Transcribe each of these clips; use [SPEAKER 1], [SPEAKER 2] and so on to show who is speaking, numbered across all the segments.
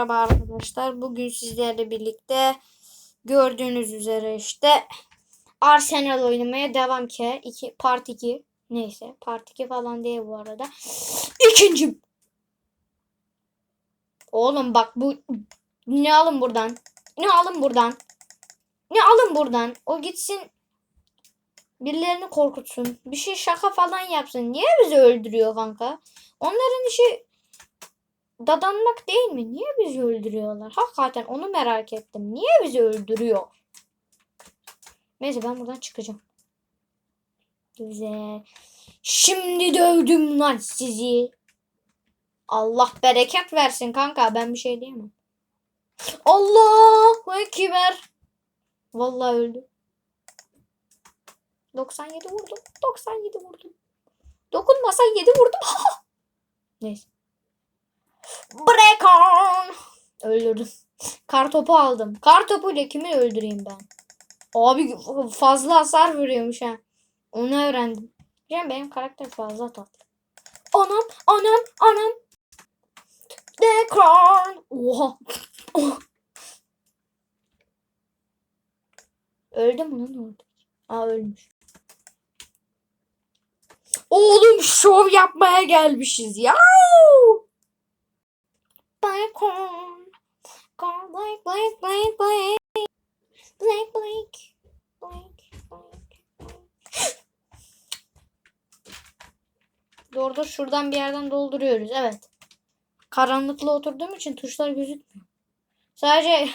[SPEAKER 1] Merhaba arkadaşlar. Bugün sizlerle birlikte gördüğünüz üzere işte Arsenal oynamaya devam ki. 2 part 2. Neyse part 2 falan değil bu arada. İkinci. Oğlum bak bu ne alın buradan. Ne alın buradan. Ne alın buradan. O gitsin birilerini korkutsun. Bir şey şaka falan yapsın. Niye bizi öldürüyor kanka? Onların işi dadanmak değil mi? Niye bizi öldürüyorlar? Hakikaten onu merak ettim. Niye bizi öldürüyor? Neyse ben buradan çıkacağım. Güzel. Şimdi dövdüm lan sizi. Allah bereket versin kanka. Ben bir şey diyemem. Allahu Ekber. Vallahi öldü. 97 vurdum. 97 vurdum. Dokunmasa 7 vurdum. Neyse. Öldürdüm. Kar topu aldım. Kar topuyla kimi öldüreyim ben? Abi fazla hasar vuruyormuş ha. Onu öğrendim. Yani benim karakter fazla tatlı. Anam, anam, anam. Dekran. Oha. Öldü mü lan orada? Aa ölmüş. Oğlum şov yapmaya gelmişiz ya. Bacon. Go Blake, Blake, Blake, Blake. Blake, Blake. Blake, Blake. Doğru dur şuradan bir yerden dolduruyoruz. Evet. Karanlıkla oturduğum için tuşlar gözükmüyor. Sadece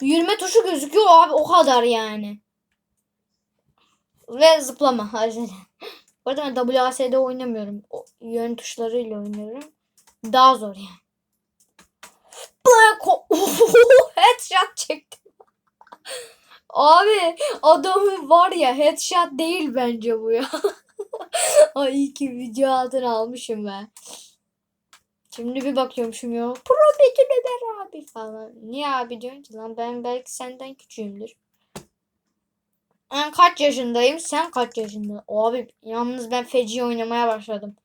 [SPEAKER 1] yürüme tuşu gözüküyor abi o kadar yani. Ve zıplama. Bu arada ben WASD oynamıyorum. O, yön tuşlarıyla oynuyorum. Daha zor yani. Black Headshot çektim. Abi adamı var ya headshot değil bence bu ya. Ay iyi ki video altına almışım ben. Şimdi bir bakıyormuşum ya. Pro Betül Ömer abi falan. Niye abi diyorsun ki lan ben belki senden küçüğümdür. Ben kaç yaşındayım? Sen kaç yaşında? Abi yalnız ben feci oynamaya başladım.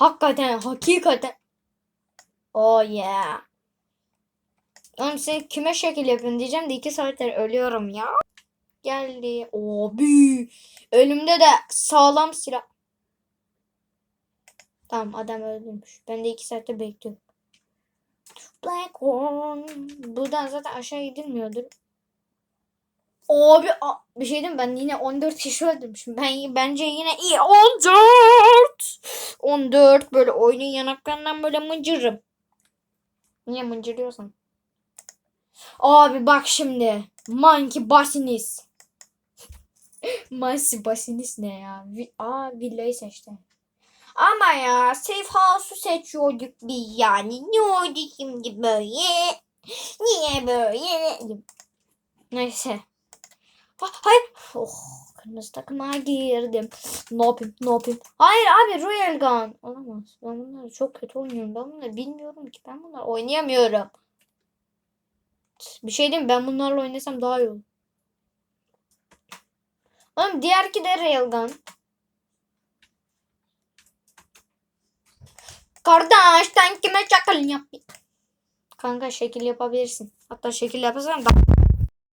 [SPEAKER 1] Hakikaten, hakikaten. Oh yeah. Oğlum sen kime şekil yapın diyeceğim de iki saattir ölüyorum ya. Geldi. Abi. Ölümde de sağlam silah. Tamam adam öldürmüş. Ben de iki saattir bekliyorum. Black Horn. Buradan zaten aşağı gidilmiyordur. Abi bir şey diyeyim ben yine 14 kişi öldürmüşüm. Ben bence yine iyi 14. 14 böyle oyunun yanaklarından böyle mıncırırım. Niye mıncırıyorsun? Abi bak şimdi. Monkey Basinis. Monkey Basinis ne ya? Vi Aa villayı seçtim. Ama ya safe house'u seçiyorduk biz yani. Ne oldu şimdi böyle? Niye böyle? Neyse. Ah, hayır. Oh, kırmızı takıma girdim. Ne yapayım? Hayır abi Royal Gun. Olamaz. Ben bunları çok kötü oynuyorum. Ben bunları bilmiyorum ki. Ben bunları oynayamıyorum. Bir şey diyeyim? Ben bunlarla oynasam daha iyi olur. Oğlum diğerki de Railgun. Kardeş sen kime çakal yap? Kanka şekil yapabilirsin. Hatta şekil yaparsan da